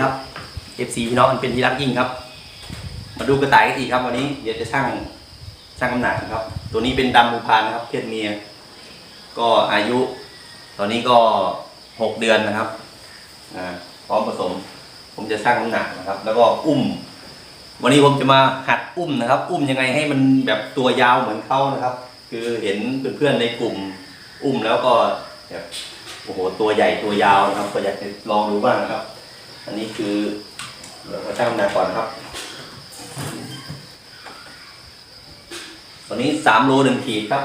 ครับ FC พี่น้องอันเป็นที่รักยิ่งครับ มาดูกระต่ายกันอีกครับ วันนี้เดี๋ยวจะช่างช่างน้ำหนักครับ ตัวนี้เป็นดำบูพานนะครับ เพศเมีย ก็อายุ ตอนนี้ก็หกเดือนนะครับอ่าพร้อมผสม ผมจะช่างน้ำหนักนะครับ แล้วก็อุ้ม วันนี้ผมจะมาหัดอุ้มนะครับ อุ้มยังไงให้มันแบบตัวยาวเหมือนเขานะครับ คือเห็นเพื่อนๆในกลุ่ม อุ้มแล้วก็แบบโอ้โหตัวใหญ่ตัวยาวนะครับก็อยากจะลองดูบ้างนะครับ อันนี้คือเราก็ช่างน้ำหนักก่อนครับตัวนี้สามโลหนึ่งขีดครับ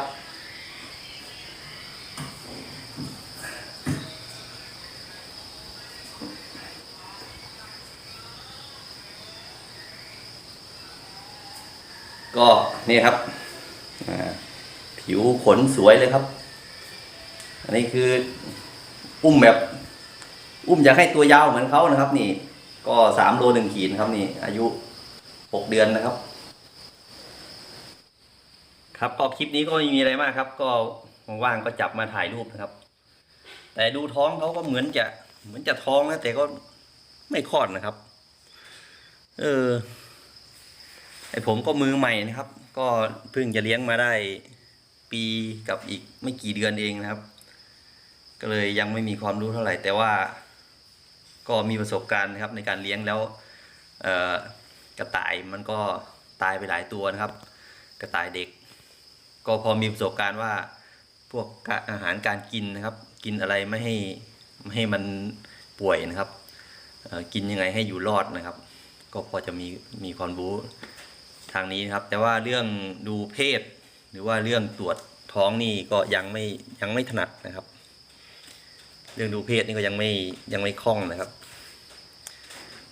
ก็นี่ครับ ผิวขนสวยเลยครับ อันนี้คือ อุ้มแบบ อุ้มอยากให้ตัวยาวเหมือนเขานะครับ นี่ ก็สามโลหนึ่งขีดนครับ นี่ อายุหกเดือนนะครับ ครับก็คลิปนี้ก็ไม่มีอะไรมากครับ ก็ว่างก็จับมาถ่ายรูปนะครับ แต่ดูท้องเขาก็เหมือนจะเหมือนจะท้องนะแต่ก็ไม่คลอดนะครับ เออไอผมก็มือใหม่นะครับ ก็เพิ่งจะเลี้ยงมาได้ปีกับอีกไม่กี่เดือนเองนะครับ ก็เลยยังไม่มีความรู้เท่าไหร่แต่ว่า ก็มีประสบการณ์นะครับในการเลี้ยงแล้วกระต่ายมันก็ตายไปหลายตัวนะครับ กระต่ายเด็ก ก็พอมีประสบการณ์ว่าพวกอาหารการกินนะครับ กินอะไรไม่ให้ไม่ให้มันป่วยนะครับกินยังไงให้อยู่รอดนะครับ ก็พอจะมีมีความรู้ทางนี้นะครับ แต่ว่าเรื่องดูเพศ หรือว่าเรื่องตรวจท้องนี่ก็ยังไม่ยังไม่ถนัดนะครับ เรื่องดูเพศนี่ก็ยังไม่ยังไม่คล่องนะครับ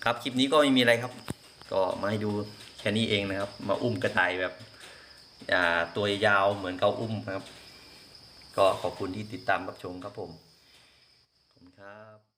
ครับคลิปนี้ก็ไม่มีอะไรครับ ก็มาให้ดูแค่นี้เองนะครับ มาอุ้มกระต่ายแบบอ่าตัวยาวเหมือนเขาอุ้มครับ ก็ขอบคุณที่ติดตามรับชมครับผมขอบคุณครับ